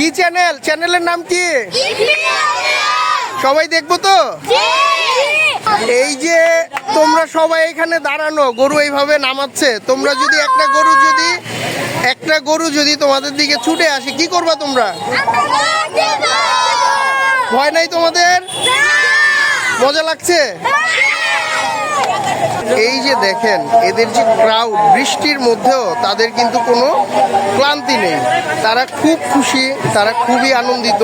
কি চ্যানেল চ্যানেলের নাম কি? সবাই দেখব তো? এই যে তোমরা সবাই এখানে দাঁড়ানো, গরু এইভাবে নামাচ্ছে। তোমরা যদি একটা গরু যদি, একটা গরু যদি তোমাদের দিকে ছুটে আসে, কি করবা তোমরা? ভয় নাই তোমাদের? মজা লাগছে? এই যে দেখেন, এদের যে ক্রাউড বৃষ্টির মধ্যেও তাদের কিন্তু কোনো ক্লান্তি নেই। তারা খুব খুশি, তারা খুবই আনন্দিত।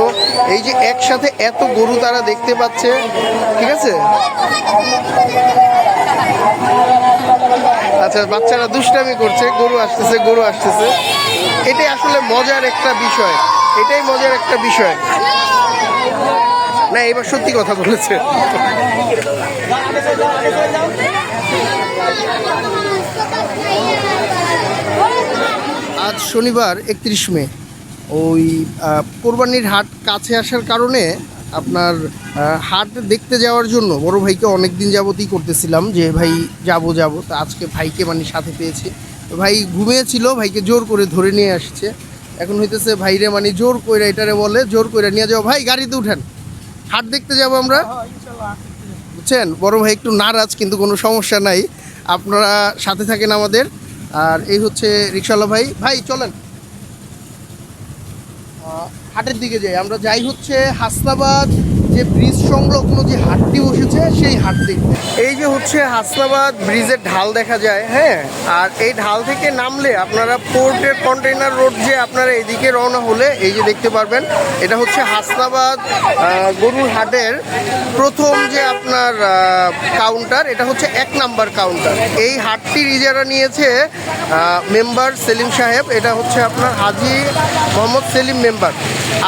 এই যে একসাথে এত গরু তারা দেখতে পাচ্ছে, ঠিক আছে? আচ্ছা বাচ্চারা দুষ্টামি করছে, গরু আসতেছে গরু আসতেছে। এটাই আসলে মজার একটা বিষয়, এটাই মজার একটা বিষয়। না, এবার সত্যি কথা বলেছে। আজ শনিবার, একত্রিশ মে। ওই কোরবানির হাট কাছে আসার কারণে আপনার হাট দেখতে যাওয়ার জন্য বড় ভাইকে অনেক দিন যাবতই করতেছিলাম যে, ভাই, যাব যাব। তো আজকে ভাইকে মানে সাথে পেয়েছি। ভাই ঘুমিয়েছিল, ভাইকে জোর করে ধরে নিয়ে আসছে। এখন হইতেছে ভাইরে মানে জোর কইরা এটারে বলে, জোর কইরা নিয়ে যাও। ভাই, গাড়িতে উঠেন। হাট দেখতে যাব আমরা। বুঝছেন? বড় ভাই একটু নারাজ কিন্তু কোনো সমস্যা নাই। আপনারা সাথে থাকেন আমাদের। আর এই হচ্ছে রিক্সাওয়ালা ভাই। ভাই চলেন। হাটের দিকে যাই। আমরা যাই হচ্ছে হাসনাবাদ যে ব্রিজ সংলগ্ন যে হাটটি বসেছে, সেই হাট দেখতে এই যে হচ্ছে হাসনাবাদ ব্রিজের ঢাল দেখা যায় হ্যাঁ? আর এই ঢাল থেকে নামলে আপনারা পোর্টের কন্টেইনার রোড যে আপনারা এদিকে রওনা হলে, এই যে দেখতে পারবেন, এটা হচ্ছে হাসনাবাদ গরুর হাটের প্রথম যে আপনার কাউন্টার এটা হচ্ছে এক নাম্বার কাউন্টার এই হাটটির ইজারা নিয়েছে মেম্বার সেলিম সাহেব, এটা হচ্ছে আপনার হাজি মোহাম্মদ সেলিম মেম্বার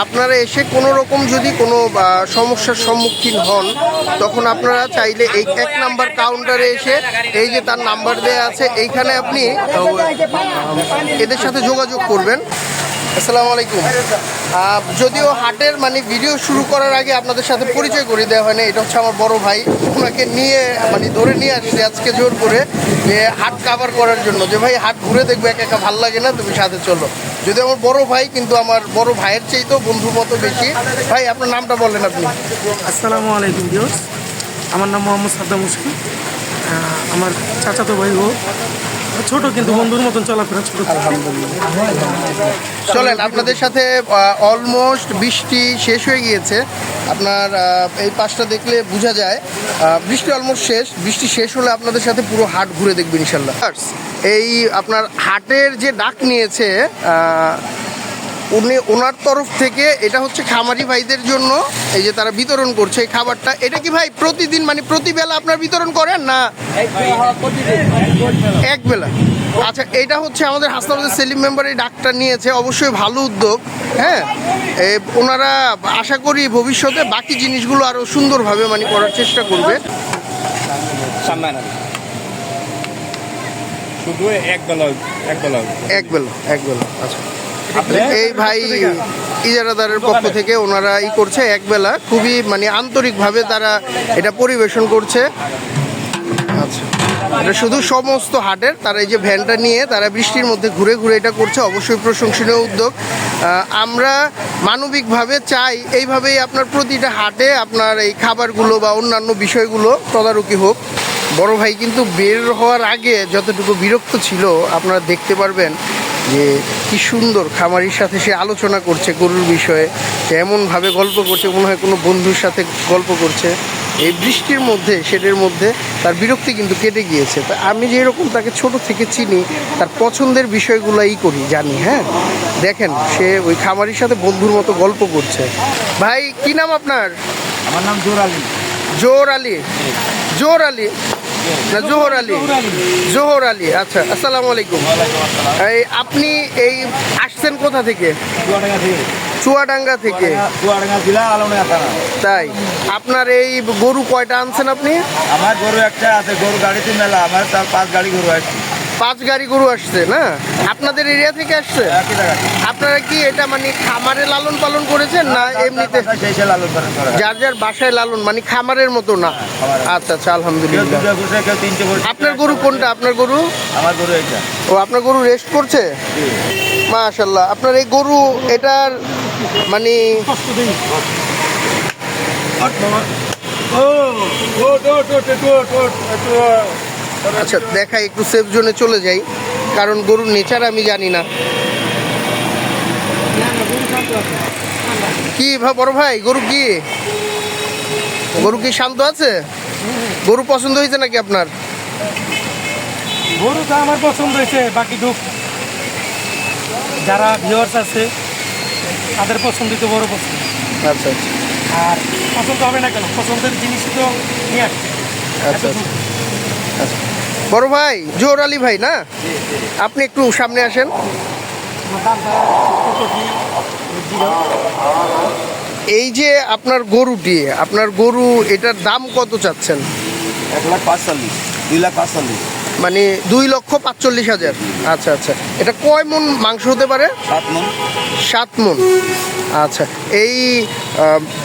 আপনারা এসে কোনো রকম যদি কোনো সমস্যার সম্মুখীন হন তখন আপনারা চাইলে এই এক নাম্বার কাউন্টারে এসে এই যে তার নাম্বার দেওয়া আছে, এইখানে আপনি এদের সাথে যোগাযোগ করবেন। আসসালামু আলাইকুম। যদিও হাটের মানে ভিডিও শুরু করার আগে আপনাদের সাথে পরিচয় করে দেওয়া হয় না এটা হচ্ছে আমার বড় ভাই, ওনাকে নিয়ে মানে ধরে নিয়ে আসছি আজকে জোর করে, যে হাট কাভার করার জন্য। যে ভাই, হাট ঘুরে দেখবে, একা একা ভালো লাগে না, তুমি সাথে চলো। যদি আমার বড় ভাই, কিন্তু আমার বড় ভাইয়ের চেয়ে তো বন্ধুর মতো বেশি। ভাই, আপনার নামটা বলেন আপনি। আসসালামু আলাইকুম আমার নাম মোহাম্মদ সাদ্দাম মুশকিল আমার চাচাতো ভাই ও। ছোট, কিন্তু বন্ধুর মতন চলাফেরা ছোট। চলেন, আপনাদের সাথে অলমোস্ট বৃষ্টি শেষ হয়ে গিয়েছে। আপনার এই পাশটা দেখলে বোঝা যায়। বৃষ্টি অলমোস্ট শেষ। বৃষ্টি শেষ হলে আপনাদের সাথে পুরো হাট ঘুরে দেখবেন ইনশাল্লাহ এই আপনার হাটের যে ডাক নিয়েছে উনি ওনার তরফ থেকে এটা হচ্ছে খামারি ভাইদের জন্য এই যে তারা বিতরণ করছে এই খাবারটা। এটা কি ভাই প্রতিদিন মানে প্রতিবেলা আপনার বিতরণ করেন না? এক বেলা আচ্ছা এটা হচ্ছে আমাদের হাসনাবাদের সেলিম মেম্বার এই ডাকটা নিয়েছে অবশ্যই ভালো উদ্যোগ হ্যাঁ? ওনারা আশা করি ভবিষ্যতে বাকি জিনিসগুলো আরও সুন্দরভাবে মানে করার চেষ্টা করবে। শুধু এক বেলা এক বেলা এক বেলা এক বেলা আচ্ছা। এই ভাই ইজারাদারের পক্ষ থেকে ওনারা ই করছে এক বেলা খুবই মানে আন্তরিকভাবে তারা এটা পরিবেশন করছে। আচ্ছা। এটা শুধু সমস্ত হাটের তারা এই যে ভ্যানটা নিয়ে তারা বৃষ্টির মধ্যে ঘুরে ঘুরে এটা করছে অবশ্যই প্রশংসনীয় উদ্যোগ। আমরা মানবিকভাবে চাই এইভাবেই আপনার প্রতিটা হাটে আপনার এই খাবারগুলো বা অন্যান্য বিষয়গুলো তদারকি হোক। বড় ভাই কিন্তু বের হওয়ার আগে যতটুকু বিরক্ত ছিল আপনারা দেখতে পারবেন। যে কি সুন্দর খামারির সাথে সে আলোচনা করছে গরুর বিষয়ে সে এমনভাবে গল্প করছে মনে হয় কোনো বন্ধুর সাথে গল্প করছে। এই বৃষ্টির মধ্যে শেডের মধ্যে তার বিরক্তি কিন্তু কেটে গিয়েছে। তা আমি যেরকম তাকে ছোট থেকে চিনি তার পছন্দের বিষয়গুলোই করি জানি হ্যাঁ? দেখেন সে ওই খামারির সাথে বন্ধুর মতো গল্প করছে। ভাই কি নাম আপনার? আমার নাম জোর আলী। জোর আলী। জোর আলী না, জোহর আলী। জোহর আলী আচ্ছা আসসালামু আলাইকুম। এই আপনি এই আসছেন কোথা থেকে? চুয়াডাঙ্গা থেকে। তাই, আপনার এই গরু কয়টা আনছেন আপনি? আমার গরু একটা আছে, গরু গাড়িতে মেলা, আমার তার পাঁচ গাড়ি গরু আসছে পাঁচ গাড়ি গরু আসছে না? আপনাদের এরিয়া থেকে আসছে? আপনারা কি এটা মানে খামারে লালন পালন করেছেন না এমনিতে? যার যার বাসায় লালন মানে খামারের মতো না? আচ্ছা আচ্ছা কেউ আলহামদুলিল্লাহ আপনার গরু কোনটা? আপনার গরু? আমার গরু এটা ও আপনার গরু রেস্ট করছে? মাশাল্লাহ আপনার এই গরু এটার মানে ও আচ্ছা দেখাই একটু সেফ জোনে চলে যাই। কারণ গরুর নেচার আমি জানি না। কি বড় ভাই গরু কি? গরু কি শান্ত আছে? গরু পছন্দ হয়েছে নাকি আপনার? গরু তো আমার পছন্দ হয়েছে বাকি ঢুক যারা ভিউয়ার্স আছে তাদের পছন্দ তো বড় পছন্দ। আচ্ছা আচ্ছা। আর পছন্দ হবে না কেন? পছন্দের জিনিস তো নিয়ে আসছে। আচ্ছা আচ্ছা। বড় ভাই জোর আলী ভাই না? আপনি একটু সামনে আসেন। এই যে আপনার গরুটি আপনার গরু এটার দাম কত চাচ্ছেন? এক লাখ পাঁচচল্লিশ দুই লাখ পাঁচচল্লিশ। মানে দুই লক্ষ পাঁচচল্লিশ হাজার। আচ্ছা আচ্ছা। এটা কয় মন মাংস হতে পারে? সাত মন। সাত মন। আচ্ছা। এই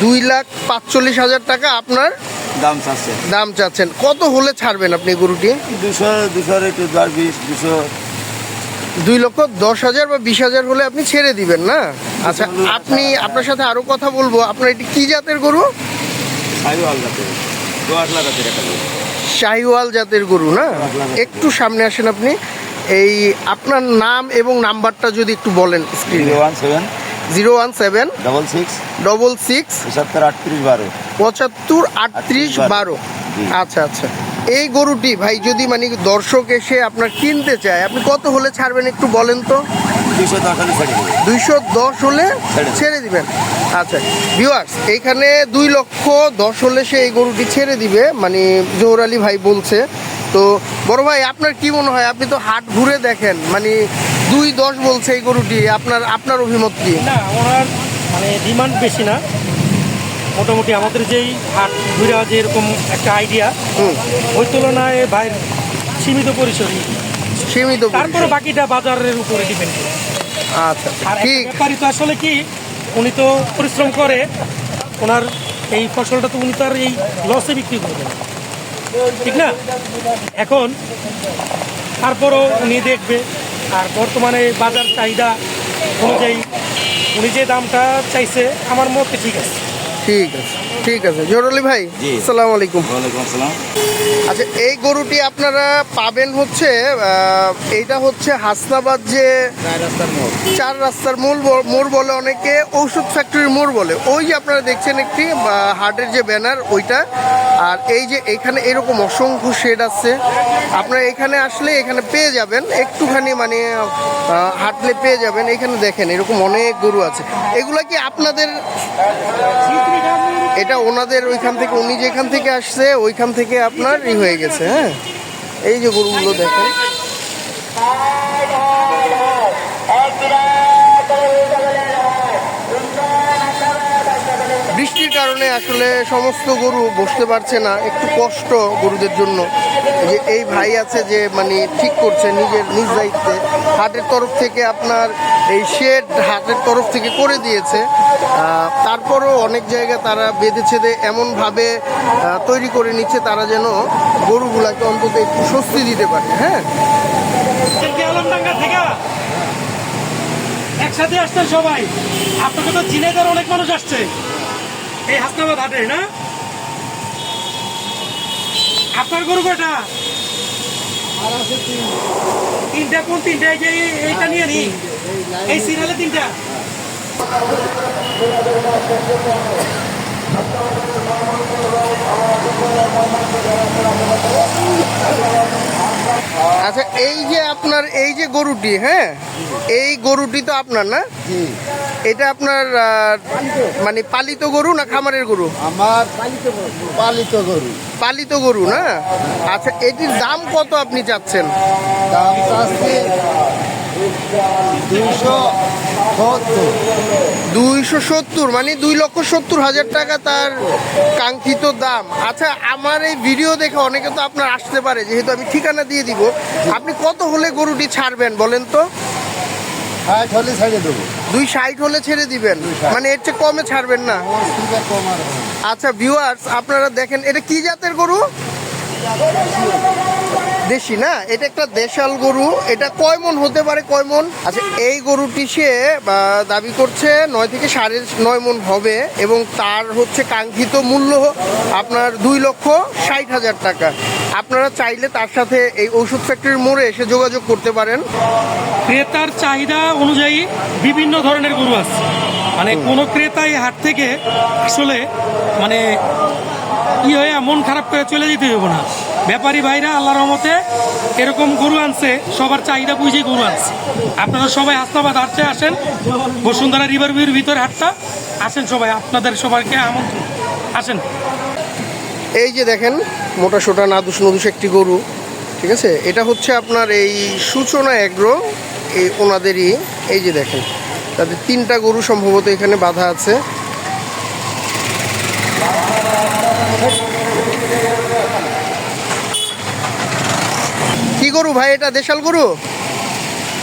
দুই লাখ পাঁচচল্লিশ হাজার টাকা আপনার দাম চাচ্ছে দাম চাচ্ছেন। কত হলে ছাড়বেন আপনি গরুটি? দুশো দুশোর একটু দশ বিশ দুশো। দুই লক্ষ দশ হাজার বা বিশ হাজার হলে আপনি ছেড়ে দিবেন না? আচ্ছা আপনি আপনার সাথে আরও কথা বলব। আপনার এটি কি জাতের গরু। শাহিওয়াল জাতের। গরু। না? একটু সামনে আসেন আপনি। এই আপনার নাম এবং নাম্বারটা যদি একটু বলেন স্ক্রিনে one seven zero one seven double six double six পঁচাত্তর আটত্রিশ বারো। পঁচাত্তর আটত্রিশ বারো। আচ্ছা আচ্ছা। এই গরুটি ভাই যদি মানে দর্শক এসে আপনার কিনতে চায় আপনি কত হলে ছাড়বেন একটু বলেন তো? দুইশো দশ হলে ছেড়ে দিবেন। ছেড়ে দিবেন। আচ্ছা ভিউয়ার্স এইখানে দুই লক্ষ দশ হলে সে এই গরুটি ছেড়ে দিবে মানে জোহর আলী ভাই বলছে। তো বড় ভাই আপনার কি মনে হয়? আপনি তো হাট ঘুরে দেখেন মানে দুই দশ বলছে এই গরুটি আপনার আপনার অভিমত কি? না ওনার মানে ডিমান্ড বেশি না। মোটামুটি আমাদের যেই হাট ঘুরে যে এরকম একটা আইডিয়া ওই তুলনায় বাইরের সীমিত পরিসরই সীমিত তারপরে বাকিটা বাজারের উপরে ডিপেন্ড করে। আচ্ছা আর একটা ঠিক। ব্যাপারই তো আসলে কি উনি তো পরিশ্রম করে ওনার এই ফসলটা তো উনি তার এই লসে বিক্রি করবেন ঠিক না? এখন তারপরও উনি দেখবে আর বর্তমানে বাজার চাহিদা অনুযায়ী উনি যে দামটা চাইছে আমার মতে ঠিক আছে। ঠিক আছে ঠিক আছে। জোহর ভাই জি। আসসালামু আলাইকুম। ওয়ালাইকুম আসসালাম। আচ্ছা এই গরুটি আপনারা পাবেন হচ্ছে এইটা হচ্ছে হাসনাবাদ যে চার রাস্তার মোড়। চার রাস্তার মূল মোড় বলে অনেকে ঔষধ ফ্যাক্টরির মোড় বলে। ওই যে আপনারা দেখছেন একটি হার্টের যে ব্যানার ওইটা আর এই যে এখানে এরকম অসংখ্য শেড আছে। আপনারা এখানে আসলে এখানে পেয়ে যাবেন। একটুখানি মানে হাঁটলে পেয়ে যাবেন। এখানে দেখেন, এরকম অনেক গরু আছে। এগুলা কি আপনাদের এটা ওনাদের ওইখান থেকে, উনি যেখান থেকে আসছে, ওইখান থেকে আপনার ই হয়ে গেছে হ্যাঁ? এই যে গরুগুলো দেখেন। কারণে আসলে সমস্ত গরু বসতে পারছে না, একটু কষ্ট গরুদের জন্য। যে এই ভাই আছে যে মানে ঠিক করছে নিজের, নিজ দায়িত্বে, হাটের তরফ থেকে আপনার এই শেড হাটের তরফ থেকে করে দিয়েছে। তারপরও অনেক জায়গায় তারা বেঁধেছে দে এমনভাবে তৈরি করে নিচ্ছে তারা যেন গরুগুলাকে অন্তত একটু স্বস্তি দিতে পারে হ্যাঁ? একসাথে আসছেন সবাই। আপনাকে তো চিনেদার অনেক মানুষ আসছে। এই হাসনাবাদ হাটে না? আপনার গরু কয়টা? তিনটা কোন তিনটা? এই যে এইটা নিয়ে নি। এই সিরিয়ালে তিনটা। আচ্ছা এই যে আপনার এই যে গরুটি হ্যাঁ? এই গরুটি তো আপনার না? এটা আপনার মানে পালিত গরু না খামারের গরু? আমার পালিত গরু। পালিত গরু না? আচ্ছা এটির দাম কত আপনি চাচ্ছেন? দাম চাচ্ছি দুশো দুইশো সত্তর মানে দুই লক্ষ সত্তর হাজার টাকা তার কাঙ্ক্ষিত দাম। আচ্ছা আমার এই ভিডিও দেখে অনেকে তো আপনার আসতে পারে যেহেতু আমি ঠিকানা দিয়ে দিব। আপনি কত হলে গরুটি ছাড়বেন বলেন তো? ষাট হলে ছেড়ে দেবো। দুই ষাট হলে ছেড়ে দিবেন? মানে এর চেয়ে কমে ছাড়বেন না। আচ্ছা ভিউয়ার্স আপনারা দেখেন এটা কি জাতের গরু? দেশি না? এটা একটা দেশাল গরু। এটা কয় মন হতে পারে? কয় মন? আচ্ছা এই গরুটি সে দাবি করছে নয় থেকে সাড়ে নয় মন হবে এবং তার হচ্ছে কাঙ্ক্ষিত মূল্য আপনার দুই লক্ষ ষাট হাজার টাকা। আপনারা চাইলে তার সাথে এই ওষুধ ফ্যাক্টরির মোড়ে এসে যোগাযোগ করতে পারেন। ক্রেতার চাহিদা অনুযায়ী বিভিন্ন ধরনের গরু আছে। মানে কোনো ক্রেতা এই হাট থেকে আসলে মানে কি হয়ে মন খারাপ করে চলে যেতে হবে না। ব্যাপারী ভাইরা আল্লাহর রহমতে এরকম গরু আনছে, সবার চাহিদা বুঝেই গরু আনছে। আপনারা সবাই হাসনাবাদ হাটতে আসেন, বসুন্ধরা রিভার ভিউর ভিতরে হাটটা। আসেন সবাই, আপনাদের সবাইকে আমন্ত্রণ। আসেন। এই যে দেখেন, মোটা সোটা না নাদুস নদুস একটি গরু, ঠিক আছে? এটা হচ্ছে আপনার এই সূচনা এগ্রো, এই ওনাদেরই। এই যে দেখেন, তাদের তিনটা গরু সম্ভবত এখানে বাধা আছে। ভাই, এটা দেশাল গরু?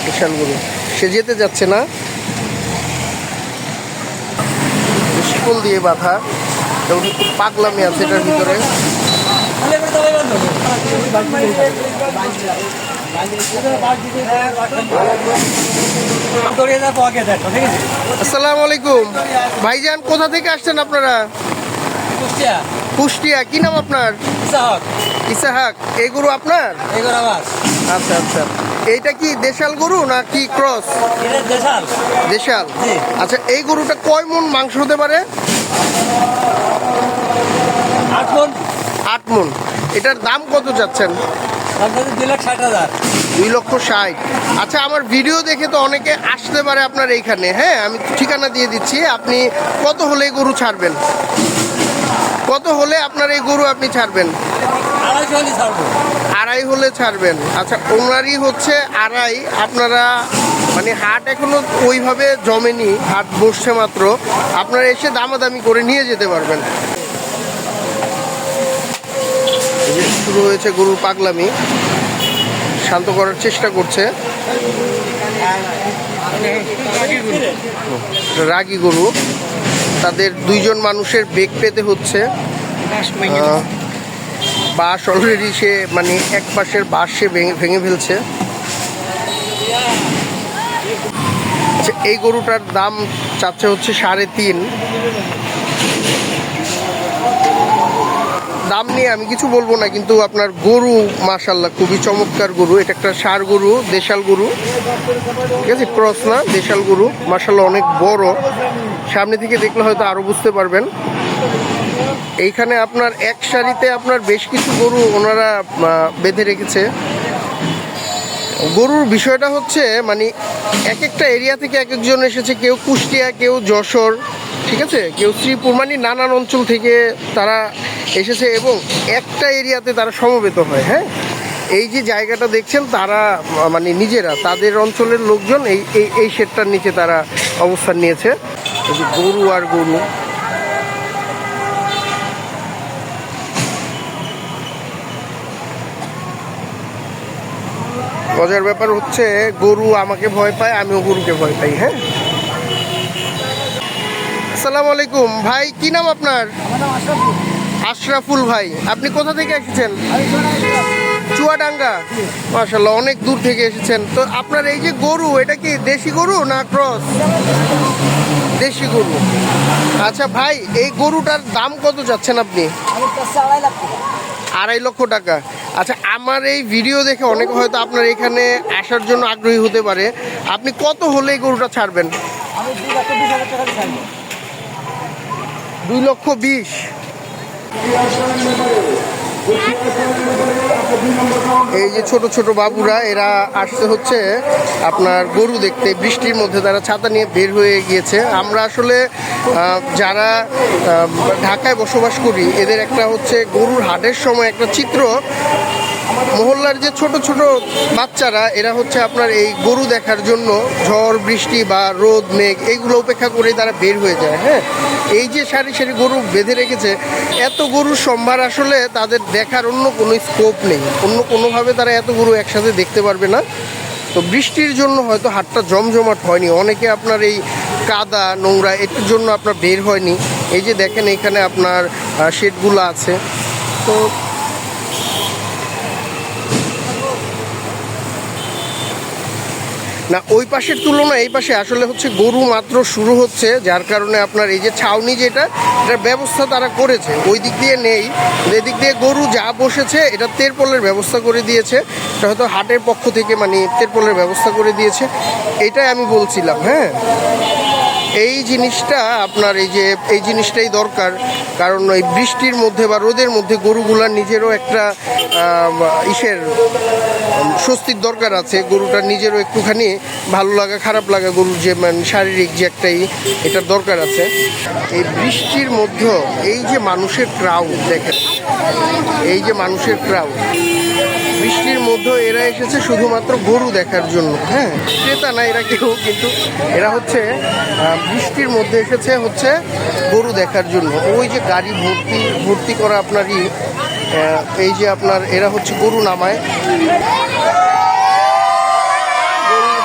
দেশাল গরু। সে যেতে যাচ্ছে না। শিকল দিয়ে বাঁধা। পাগলামি আছে এটার ভিতরে। আসসালামু আলাইকুম। ভাইজান, কোথা থেকে আসছেন আপনারা? কুষ্টিয়া। কি নাম আপনার? ইসাহাক এই গরু আপনার? আচ্ছা আচ্ছা। এইটা কি দেশাল গরু না কি ক্রস দেশাল। জি। আচ্ছা এই গরুটা কয় মন মাংস হতে পারে? আট মন। এটার দাম কত যাচ্ছেন দুই লক্ষ ষাট। আচ্ছা আমার ভিডিও দেখে তো অনেকে আসতে পারে আপনার এইখানে। হ্যাঁ আমি ঠিকানা দিয়ে দিচ্ছি। আপনি কত হলে এই গরু ছাড়বেন? কত হলে আপনার এই গরু আপনি ছাড়বেন? আড়াই হলে ছাড়বেন। আচ্ছা ওনারই হচ্ছে আড়াই। আপনারা মানে হাট এখনও ওইভাবে জমেনি হাট বসছে মাত্র। আপনারা এসে দামাদামি করে নিয়ে যেতে পারবেন। শুরু হয়েছে গরুর পাগলামি। শান্ত করার চেষ্টা করছে। রাগী গরু। তাদের দুইজন মানুষের বেগ পেতে হচ্ছে। আহ, বাঁশ অলরেডি সে মানে এক পাশের বাঁশ সে ভেঙে ভেঙে ফেলছে। আচ্ছা, এই গরুটার দাম চাচ্ছে হচ্ছে সাড়ে তিন। দাম নিয়ে আমি কিছু বলব না কিন্তু আপনার গরু মাশাল্লাহ খুবই চমৎকার গরু। এটা একটা সার গরু দেশাল গরু। ঠিক আছে ক্রস না দেশাল গরু। মাশাল্লাহ অনেক বড়। সামনে থেকে দেখলে হয়তো আরও বুঝতে পারবেন। এইখানে আপনার এক সারিতে আপনার বেশ কিছু গরু ওনারা বেঁধে রেখেছে। গরুর বিষয়টা হচ্ছে মানে এক একটা এরিয়া থেকে এক একজন এসেছে, কেউ কুষ্টিয়া, কেউ যশোর, ঠিক আছে? কেউ শ্রীপুর মানে নানান অঞ্চল থেকে তারা এসেছে এবং একটা এরিয়াতে তারা সমবেত হয় হ্যাঁ? এই যে জায়গাটা দেখছেন, তারা মানে নিজেরা, তাদের অঞ্চলের লোকজন এই এই শেডটার নিচে তারা অবস্থান নিয়েছে। গরু আর গরু। মজার ব্যাপার হচ্ছে গরু আমাকে ভয় পায় আমিও গরুকে ভয় পাই হ্যাঁ? আসসালামু আলাইকুম। ভাই কি নাম আপনার? আশরাফুল। ভাই আপনি কোথা থেকে এসেছেন? চুয়াডাঙ্গা। মাশাল্লাহ অনেক দূর থেকে এসেছেন। তো আপনার এই যে গরু এটা কি দেশি গরু না ক্রস? দেশি গরু। আচ্ছা ভাই এই গরুটার দাম কত যাচ্ছেন আপনি? আড়াই লক্ষ টাকা। আচ্ছা আমার এই ভিডিও দেখে অনেকে হয়তো আপনার এখানে আসার জন্য আগ্রহী হতে পারে। আপনি কত হলে এই গরুটা ছাড়বেন? দুই লক্ষ বিশ এই যে ছোট ছোট বাবুরা, এরা আসতে হচ্ছে আপনার গরু দেখতে, বৃষ্টির মধ্যে তারা ছাতা নিয়ে বের হয়ে গিয়েছে। আমরা আসলে যারা ঢাকায় বসবাস করি, এদের একটা হচ্ছে গরুর হাটের সময় একটা চিত্র। মহল্লার যে ছোট ছোট বাচ্চারা, এরা হচ্ছে আপনার এই গরু দেখার জন্য ঝড়, বৃষ্টি বা রোদ, মেঘ এইগুলো উপেক্ষা করে তারা বের হয়ে যায় হ্যাঁ? এই যে সারি সারি গরু বেঁধে রেখেছে, এত গরুর সম্ভার আসলে তাদের দেখার অন্য কোনো স্কোপ নেই। অন্য কোনোভাবে তারা এত গরু একসাথে দেখতে পারবে না। তো বৃষ্টির জন্য হয়তো হাটটা জমজমাট হয়নি। অনেকে আপনার এই কাদা, নোংরা, এটার জন্য আপনার বের হয়নি। এই যে দেখেন এখানে আপনার শেডগুলো আছে। তো না, ওই পাশের তুলনায় এই পাশে আসলে হচ্ছে গরু মাত্র শুরু হচ্ছে, যার কারণে আপনার এই যে ছাউনি যেটা, এটার ব্যবস্থা তারা করেছে। ওই দিক দিয়ে নেই এদিক দিয়ে গরু যা বসেছে, এটা তেরপলের ব্যবস্থা করে দিয়েছে। এটা হয়তো হাটের পক্ষ থেকে মানে তেরপলের ব্যবস্থা করে দিয়েছে। এটাই আমি বলছিলাম হ্যাঁ? এই জিনিসটা আপনার এই যে, এই জিনিসটাই দরকার। কারণ ওই বৃষ্টির মধ্যে বা রোদের মধ্যে গরুগুলার নিজেরও একটা ইসের স্বস্তির দরকার আছে। গরুটার নিজেরও একটুখানি ভালো লাগা, খারাপ লাগা গরুর যে মানে শারীরিক যে একটাই, এটার দরকার আছে। এই বৃষ্টির মধ্যেও এই যে মানুষের ক্রাউড দেখেন। এই যে মানুষের ক্রাউড বৃষ্টির মধ্যে এরা এসেছে শুধুমাত্র গরু দেখার জন্য হ্যাঁ? ক্রেতা না, এরা কেউ, কিন্তু এরা হচ্ছে বৃষ্টির মধ্যে এসেছে হচ্ছে গরু দেখার জন্য। ওই যে গাড়ি ভর্তি ভর্তি করা আপনারই এই যে আপনার এরা হচ্ছে গরু নামায়। গরুর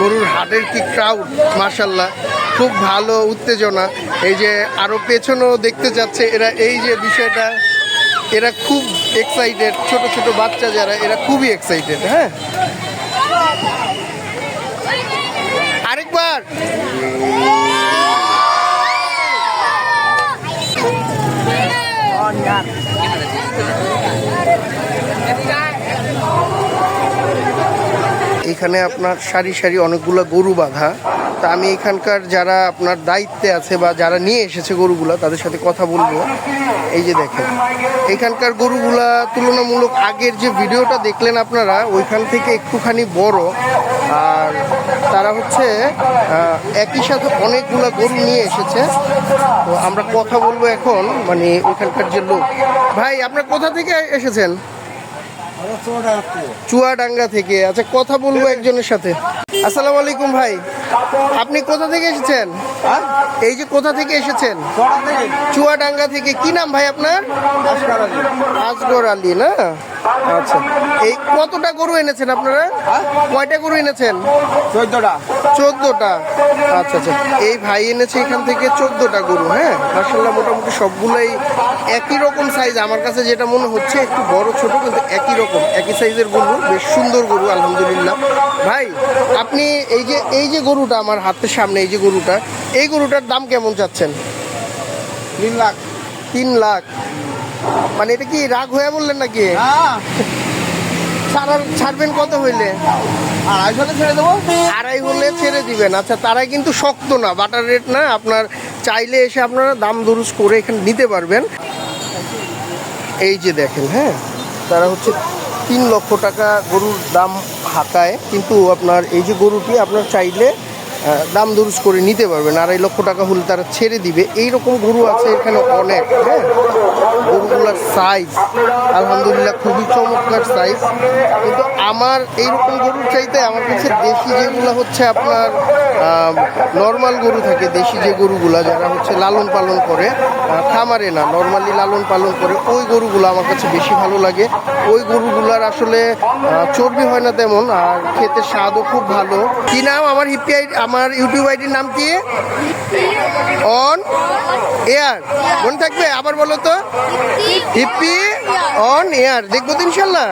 গরুর হাটের কি ক্রাউড মার্শাল্লাহ খুব ভালো উত্তেজনা। এই যে আরও পেছনেও দেখতে যাচ্ছে এরা, এই যে বিষয়টা, এরা খুব এক্সাইটেড ছোট ছোট বাচ্চা যারা, এরা খুবই এক্সাইটেড হ্যাঁ? আরেকবার! এখানে আপনার সারি সারি অনেকগুলো গরু বাঁধা। তা আমি এখানকার যারা আপনার দায়িত্বে আছে বা যারা নিয়ে এসেছে গরুগুলা তাদের সাথে কথা বলব। এই যে দেখেন এখানকার গরুগুলা তুলনামূলক আগের যে ভিডিওটা দেখলেন আপনারা ওইখান থেকে একটুখানি বড়। আর তারা হচ্ছে একই সাথে অনেকগুলা গরু নিয়ে এসেছে। তো আমরা কথা বলব এখন মানে ওইখানকার যে লোক। ভাই আপনার কোথা থেকে এসেছেন? চুয়াডাঙ্গা থেকে। আচ্ছা কথা বলব একজনের সাথে। আসসালামু আলাইকুম ভাই। আপনি কোথা থেকে এসেছেন? এই যে কোথা থেকে এসেছেন? চুয়াডাঙ্গা থেকে। কি নাম ভাই আপনার? আসগর আলী না? আচ্ছা। এই কতটা গরু এনেছেন আপনারা? কয়টা গরু এনেছেন? চোদ্দটা। চোদ্দোটা? আচ্ছা আচ্ছা। এই ভাই এনেছে এখান থেকে চোদ্দটা গরু হ্যাঁ? মার্শাল্লাহ মোটামুটি সবগুলোই একই রকম সাইজ আমার কাছে যেটা মনে হচ্ছে একটু বড় ছোট কিন্তু একই রকম। একই সাইজের গরু বেশ সুন্দর গরু আলহামদুলিল্লাহ। ভাই আপনি এই যে এই যে গরুটা আমার হাতের সামনে এই যে গরুটা এই গরুটার দাম কেমন চাচ্ছেন? তিন লাখ। তিন লাখ। মানে এটা কি রাগ হয়ে বললেন নাকি? ছাড়ার ছাড়বেন কত হইলে? আড়াইশো ছেড়ে দেবো। আড়াই হলে ছেড়ে দিবেন। আচ্ছা তারাই কিন্তু শক্ত না। বাটার রেট না আপনার চাইলে এসে আপনারা দাম দরুজ করে এখানে নিতে পারবেন। এই যে দেখেন হ্যাঁ? তারা হচ্ছে তিন লক্ষ টাকা গরুর দাম হাঁকায়, কিন্তু আপনার এই যে গরুটি আপনার চাইলে দাম দরুজ করে নিতে পারবেন। আড়াই লক্ষ টাকা হলে তারা ছেড়ে দিবে। এই রকম গরু আছে এখানে অনেক হ্যাঁ? গরুগুলোর সাইজ আলহামদুলিল্লাহ খুবই চমৎকার সাইজ কিন্তু আমার এইরকম গরুর চাইতে আমার কাছে দেশি যেগুলো হচ্ছে আপনার নর্মাল গরু থাকে দেশি যে গরুগুলা যারা হচ্ছে লালন পালন করে খামারে না নর্মালি লালন পালন করে ওই গরুগুলো আমার কাছে বেশি ভালো লাগে। ওই গরুগুলার আসলে চর্বি হয় না তেমন আর খেতে স্বাদও খুব ভালো। কি নাম? আমার হিপি আইডি আমার ইউটিউব আইডির নাম কি? On air. মনে থাকবে? আবার বলো তো। Hippie on air. দেখব তো ইনশাল্লাহ।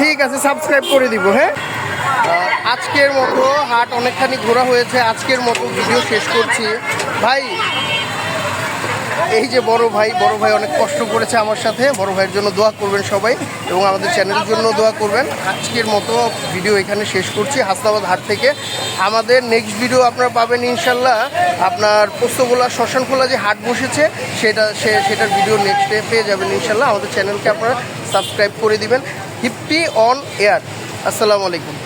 ঠিক আছে সাবস্ক্রাইব করে দিব হ্যাঁ? আজকের মতো হাট অনেকখানি ঘোরা হয়েছে। আজকের মতো ভিডিও শেষ করছি। ভাই, এই যে বড় ভাই বড় ভাই অনেক কষ্ট করেছে আমার সাথে। বড় ভাইয়ের জন্য দোয়া করবেন সবাই এবং আমাদের চ্যানেলের জন্য দোয়া করবেন। আজকের মতো ভিডিও এখানে শেষ করছি হাসনাবাদ হাট থেকে। আমাদের নেক্সট ভিডিও আপনারা পাবেন ইনশাল্লাহ। আপনার পোস্তগোলা শ্মশান শ্মশানখোলা যে হাট বসেছে, সেটা, সে, সেটার ভিডিও নেক্সটে পেয়ে যাবেন ইনশাল্লাহ। আমাদের চ্যানেলকে আপনারা সাবস্ক্রাইব করে দিবেন। হিপটি অন এয়ার। আসসালামু আলাইকুম।